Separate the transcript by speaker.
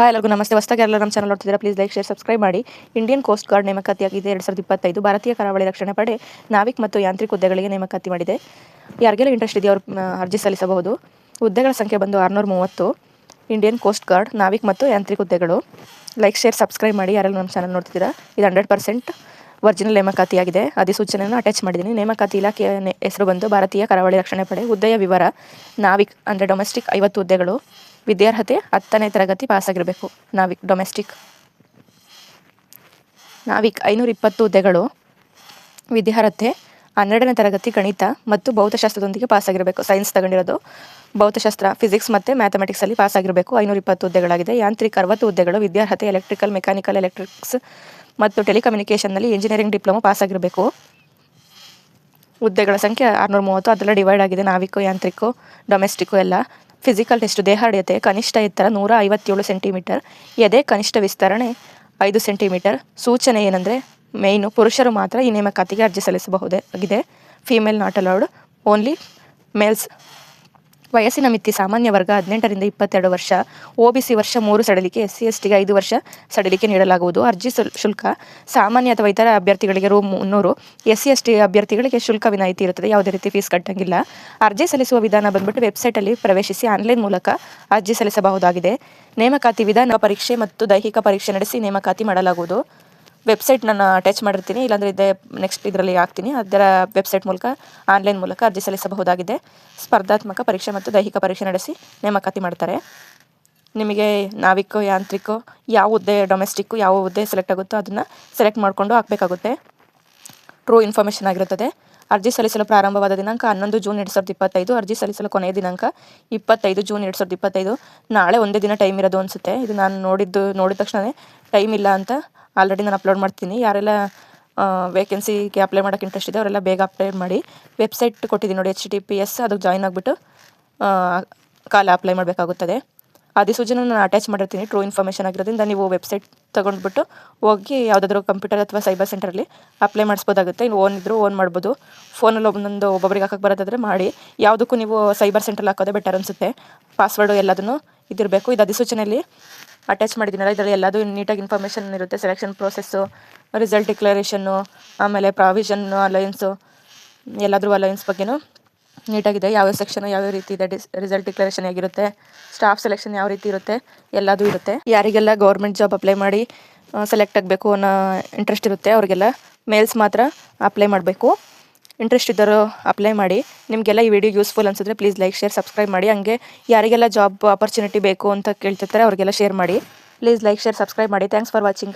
Speaker 1: Hi ಎಲ್ಲರಿಗೂ ನಮಸ್ತೆ. ಹೊಸದಾಗಿ ಎಲ್ಲ ನಮ್ಮ ಚಾನಲ್ ನೋಡ್ತಿದ್ದೀರಾ ಪ್ಲೀಸ್ ಲೈಕ್ ಶೇರ್ ಸಬ್ಸ್ಕ್ರೈಬ್ ಮಾಡಿ. ಇಂಡಿಯನ್ ಕೋಸ್ಟ್ ಗಾರ್ಡ್ ನೇಮಕಾತಿಯಾಗಿದೆ ಎರಡು ಸಾವಿರದ ಇಪ್ಪತ್ತೈದು. ಭಾರತೀಯ ಕರಾವಳಿ ರಕ್ಷಣಾ ಪಡೆ, ನಾವಿಕ್ ಮತ್ತು ಯಾಂತ್ರಿಕ ಹುದ್ದೆಗಳಿಗೆ ನೇಮಕಾತಿ ಮಾಡಿದೆ. ಯಾರಿಗೆಲ್ಲ ಇಂಟ್ರೆಸ್ಟ್ ಇದೆಯೋ ಅವರು ಅರ್ಜಿ ಸಲ್ಲಿಸಬಹುದು. ಹುದ್ದೆಗಳ ಸಂಖ್ಯೆ ಬಂದು ಆರುನೂರ ಮೂವತ್ತು. ಇಂಡಿಯನ್ ಕೋಸ್ಟ್ ಗಾರ್ಡ್ ನಾವಿಕ್ ಮತ್ತು ಯಾಂತ್ರಿಕ ಹುದ್ದೆಗಳು. ಲೈಕ್ ಶೇರ್ ಸಬ್ಸ್ಕ್ರೈಬ್ ಮಾಡಿ ಯಾರೆಲ್ಲ ನಮ್ಮ ಚಾನಲ್ ನೋಡ್ತಿದ್ದೀರಾ, ಇದು ಹಂಡ್ರೆಡ್ ಪರ್ಸೆಂಟ್ ಒರಿಜಿನಲ್ ನೇಮಕಾತಿಯಾಗಿದೆ. ಅಧಿಸೂಚನೆಯನ್ನು ಅಟ್ಯಾಚ್ ಮಾಡಿದ್ದೀನಿ. ನೇಮಕಾತಿ ಇಲಾಖೆಯ ಹೆಸರು ಬಂದು ಭಾರತೀಯ ಕರಾವಳಿ ರಕ್ಷಣೆ ಪಡೆ. ಹುದ್ದೆಯ ವಿವರ ನಾವಿಕ್ ಅಂದರೆ ಡೊಮೆಸ್ಟಿಕ್ ಐವತ್ತು ಹುದ್ದೆಗಳು. ವಿದ್ಯಾರ್ಹತೆ ಹತ್ತನೇ ತರಗತಿ ಪಾಸಾಗಿರಬೇಕು. ನಾವಿಕ್ ಡೊಮೆಸ್ಟಿಕ್ ನಾವಿಕ್ ಐನೂರ ಇಪ್ಪತ್ತು ಹುದ್ದೆಗಳು, ವಿದ್ಯಾರ್ಹತೆ ಹನ್ನೆರಡನೇ ತರಗತಿ ಗಣಿತ ಮತ್ತು ಭೌತಶಾಸ್ತ್ರದೊಂದಿಗೆ ಪಾಸಾಗಿರಬೇಕು. ಸೈನ್ಸ್ ತಗೊಂಡಿರೋದು ಭೌತಶಾಸ್ತ್ರ ಫಿಸಿಕ್ಸ್ ಮತ್ತು ಮ್ಯಾಥಮೆಟಿಕ್ಸಲ್ಲಿ ಪಾಸಾಗಿರಬೇಕು. ಐನೂರ ಇಪ್ಪತ್ತು ಹುದ್ದೆಗಳಾಗಿದೆ. ಯಾಂತ್ರಿಕ ಅರವತ್ತು ಹುದ್ದೆಗಳು, ವಿದ್ಯಾರ್ಹತೆ ಎಲೆಕ್ಟ್ರಿಕಲ್ ಮೆಕ್ಯಾನಿಕಲ್ ಎಲೆಕ್ಟ್ರಿಕ್ಸ್ ಮತ್ತು ಟೆಲಿಕಮ್ಯುನಿಕೇಷನ್ನಲ್ಲಿ ಇಂಜಿನಿಯರಿಂಗ್ ಡಿಪ್ಲೊಮಾ ಪಾಸಾಗಿರಬೇಕು. ಹುದ್ದೆಗಳ ಸಂಖ್ಯೆ ಆರುನೂರ ಮೂವತ್ತು ಅದೆಲ್ಲ ಡಿವೈಡ್ ಆಗಿದೆ ನಾವಿಕು ಯಾಂತ್ರಿಕು ಡೊಮೆಸ್ಟಿಕ್ಕು ಎಲ್ಲ. ಫಿಸಿಕಲ್ ಟೆಸ್ಟ್ ದೇಹಾಡ್ಯತೆ ಕನಿಷ್ಠ ಎತ್ತರ ನೂರ ಐವತ್ತೇಳು ಸೆಂಟಿಮೀಟರ್ ಎದೆ ಕನಿಷ್ಠ ವಿಸ್ತರಣೆ ಐದು ಸೆಂಟಿಮೀಟರ್ ಸೂಚನೆ ಏನಂದರೆ ಮೇಯ್ನು ಪುರುಷರು ಮಾತ್ರ ಈ ನೇಮಕಾತಿಗೆ ಅರ್ಜಿ ಸಲ್ಲಿಸಬಹುದೇ ಆಗಿದೆ. Female not allowed only males ವಯಸ್ಸಿನ ಮಿತಿ ಸಾಮಾನ್ಯ ವರ್ಗ ಹದಿನೆಂಟರಿಂದ ಇಪ್ಪತ್ತೆರಡು ವರ್ಷ, ಒ ವರ್ಷ ಮೂರು ಸಡಿಲಿಕೆ, ಎಸ್ ಸಿ ಎಸ್ ಟಿಗೆ ಐದು ವರ್ಷ ಸಡಿಲಿಕೆ ನೀಡಲಾಗುವುದು. ಅರ್ಜಿ ಶುಲ್- ಶುಲ್ಕ, ಸಾಮಾನ್ಯ ಅಥವಾ ಇತರ ಅಭ್ಯರ್ಥಿಗಳಿಗೆ ರೂ ಮುನ್ನೂರು, ಎಸ್ ಸಿ ಎಸ್ ಟಿ ಅಭ್ಯರ್ಥಿಗಳಿಗೆ ಶುಲ್ಕ ವಿನಾಯಿತಿ ಇರುತ್ತದೆ. ಯಾವುದೇ ರೀತಿ ಫೀಸ್ ಕಟ್ಟಂಗಿಲ್ಲ. ಅರ್ಜಿ ಸಲ್ಲಿಸುವ ವಿಧಾನ ಬಂದ್ಬಿಟ್ಟು ವೆಬ್ಸೈಟಲ್ಲಿ ಪ್ರವೇಶಿಸಿ ಆನ್ಲೈನ್ ಮೂಲಕ ಅರ್ಜಿ ಸಲ್ಲಿಸಬಹುದಾಗಿದೆ. ನೇಮಕಾತಿ ವಿಧಾನ ಪರೀಕ್ಷೆ ಮತ್ತು ದೈಹಿಕ ಪರೀಕ್ಷೆ ನಡೆಸಿ ನೇಮಕಾತಿ ಮಾಡಲಾಗುವುದು. ವೆಬ್ಸೈಟ್ ನಾನು ಅಟ್ಯಾಚ್ ಮಾಡಿರ್ತೀನಿ. ಇಲ್ಲಾಂದರೆ ಇದೇ ನೆಕ್ಸ್ಟ್ ಇದರಲ್ಲಿ ಹಾಕ್ತೀನಿ. ಅದರ ವೆಬ್ಸೈಟ್ ಮೂಲಕ ಆನ್ಲೈನ್ ಮೂಲಕ ಅರ್ಜಿ ಸಲ್ಲಿಸಬಹುದಾಗಿದೆ. ಸ್ಪರ್ಧಾತ್ಮಕ ಪರೀಕ್ಷೆ ಮತ್ತು ದೈಹಿಕ ಪರೀಕ್ಷೆ ನಡೆಸಿ ನೇಮಕಾತಿ ಮಾಡ್ತಾರೆ. ನಿಮಗೆ ನಾವಿಕೋ ಯಾಂತ್ರಿಕೋ, ಯಾವ ಹುದ್ದೆ ಡೊಮೆಸ್ಟಿಕ್ಕು ಯಾವ ಹುದ್ದೆ ಸೆಲೆಕ್ಟ್ ಆಗುತ್ತೋ ಅದನ್ನು ಸೆಲೆಕ್ಟ್ ಮಾಡಿಕೊಂಡು ಹಾಕಬೇಕಾಗುತ್ತೆ. ಟ್ರೂ ಇನ್ಫಾರ್ಮೇಷನ್ ಆಗಿರುತ್ತದೆ. ಅರ್ಜಿ ಸಲ್ಲಿಸಲು ಪ್ರಾರಂಭವಾದ ದಿನಾಂಕ ಹನ್ನೊಂದು ಜೂನ್ ಎರಡು ಸಾವಿರದ ಇಪ್ಪತ್ತೈದು. ಅರ್ಜಿ ಸಲ್ಲಿಸಲು ಕೊನೆಯ ದಿನಾಂಕ ಇಪ್ಪತ್ತೈದು ಜೂನ್ ಎರಡು ಸಾವಿರದ ಇಪ್ಪತ್ತೈದು. ನಾಳೆ ಒಂದೇ ದಿನ ಟೈಮ್ ಇರೋದು ಅನಿಸುತ್ತೆ. ಇದು ನಾನು ನೋಡಿದ್ದು, ನೋಡಿದ ತಕ್ಷಣವೇ ಟೈಮ್ ಇಲ್ಲ ಅಂತ ಆಲ್ರೆಡಿ ನಾನು ಅಪ್ಲೋಡ್ ಮಾಡ್ತೀನಿ. ಯಾರೆಲ್ಲ ವೇಕೆನ್ಸಿಗೆ ಅಪ್ಲೈ ಮಾಡೋಕ್ಕೆ ಇಂಟ್ರೆಸ್ಟ್ ಇದೆ ಅವರೆಲ್ಲ ಬೇಗ ಅಪ್ಲೈ ಮಾಡಿ. ವೆಬ್ಸೈಟ್ ಕೊಟ್ಟಿದ್ದೀನಿ ನೋಡಿ ಎಚ್ ಟಿ ಪಿ ಎಸ್ ಅದಕ್ಕೆ ಜಾಯ್ನ್ ಆಗಿಬಿಟ್ಟು ಕಾಲ ಅಪ್ಲೈ ಮಾಡಬೇಕಾಗುತ್ತದೆ. ಅಧಿಸೂಚನೆ ನಾನು ಅಟ್ಯಾಚ್ ಮಾಡಿರ್ತೀನಿ ಟ್ರೂ ಇನ್ಫಾರ್ಮೇಷನ್ ಆಗಿರೋದ್ರಿಂದ ನೀವು ವೆಬ್ಸೈಟ್ ತೊಗೊಂಡ್ಬಿಟ್ಟು ಹೋಗಿ ಯಾವುದಾದ್ರೂ ಕಂಪ್ಯೂಟರ್ ಅಥವಾ ಸೈಬರ್ ಸೆಂಟರಲ್ಲಿ ಅಪ್ಲೈ ಮಾಡಿಸ್ಬೋದಾಗುತ್ತೆ. ಇನ್ನು ಓನ್ ಇದ್ದರೂ ಓನ್ ಮಾಡ್ಬೋದು. ಫೋನಲ್ಲಿ ಒಂದೊಂದು ಒಬ್ಬೊಬ್ಬರಿಗೆ ಹಾಕಕ್ಕೆ ಬರೋದಾದ್ರೆ ಮಾಡಿ. ಯಾವುದಕ್ಕೂ ನೀವು ಸೈಬರ್ ಸೆಂಟ್ರಲ್ಲಿ ಹಾಕೋದೇ ಬೆಟರ್ ಅನಿಸುತ್ತೆ. ಪಾಸ್ವರ್ಡು ಎಲ್ಲದನ್ನು ಇದಿರಬೇಕು. ಇದು ಅಧಿಸೂಚನೆಯಲ್ಲಿ ಅಟ್ಯಾಚ್ ಮಾಡಿದ್ದೀನಲ್ಲ, ಇದರಲ್ಲಿ ಎಲ್ಲದೂ ನೀಟಾಗಿ ಇನ್ಫಾರ್ಮೇಷನ್ ಇರುತ್ತೆ ಸೆಲೆಕ್ಷನ್ ಪ್ರೋಸೆಸ್ಸು ರಿಸಲ್ಟ್ ಡಿಕ್ಲರೇಷನ್ನು ಆಮೇಲೆ ಪ್ರಾವಿಷನ್ ಅಲಯನ್ಸು ಎಲ್ಲಾದರೂ ಅಲಯನ್ಸ್ ಬಗ್ಗೆನೂ ನೀಟಾಗಿದೆ ಯಾವ್ಯಾವ ಸೆಕ್ಷನ್ ಯಾವ್ಯಾವ ರೀತಿ ಇದೆ ಡಿಸ್ ರಿಸಲ್ಟ್ ಡಿಕ್ಲರೇಷನ್ ಆಗಿರುತ್ತೆ ಸ್ಟಾಫ್ ಸೆಲೆಕ್ಷನ್ ಯಾವ ರೀತಿ ಇರುತ್ತೆ, ಎಲ್ಲದೂ ಇರುತ್ತೆ. ಯಾರಿಗೆಲ್ಲ ಗೌರ್ಮೆಂಟ್ ಜಾಬ್ ಅಪ್ಲೈ ಮಾಡಿ ಸೆಲೆಕ್ಟ್ ಆಗಬೇಕು ಅನ್ನೋ ಇಂಟ್ರೆಸ್ಟ್ ಇರುತ್ತೆ, ಅವರಿಗೆಲ್ಲ ಮೇಲ್ಸ್ ಮಾತ್ರ ಅಪ್ಲೈ ಮಾಡಬೇಕು. ಇಂಟ್ರೆಸ್ಟ್ ಇದ್ದವರು ಅಪ್ಲೈ ಮಾಡಿ. ನಿಮಗೆಲ್ಲ ಈ ವಿಡಿಯೋ ಯೂಸ್ಫುಲ್ ಅನ್ಸಿದ್ರೆ ಪ್ಲೀಸ್ ಲೈಕ್ ಶೇರ್ ಸಬ್ಸ್ಕ್ರೈಬ್ ಮಾಡಿ. ಹಂಗೆ ಯಾರಿಗೆಲ್ಲ ಜಾಬ್ ಆಪರ್ಚುನಿಟಿ ಬೇಕು ಅಂತ ಕೇಳ್ತಿರ್ತಾರೆ ಅವರಿಗೆಲ್ಲ ಶೇರ್ ಮಾಡಿ. ಪ್ಲೀಸ್ ಲೈಕ್ ಶೇರ್ ಸಬ್ಸ್ಕ್ರೈಬ್ ಮಾಡಿ. Thanks for watching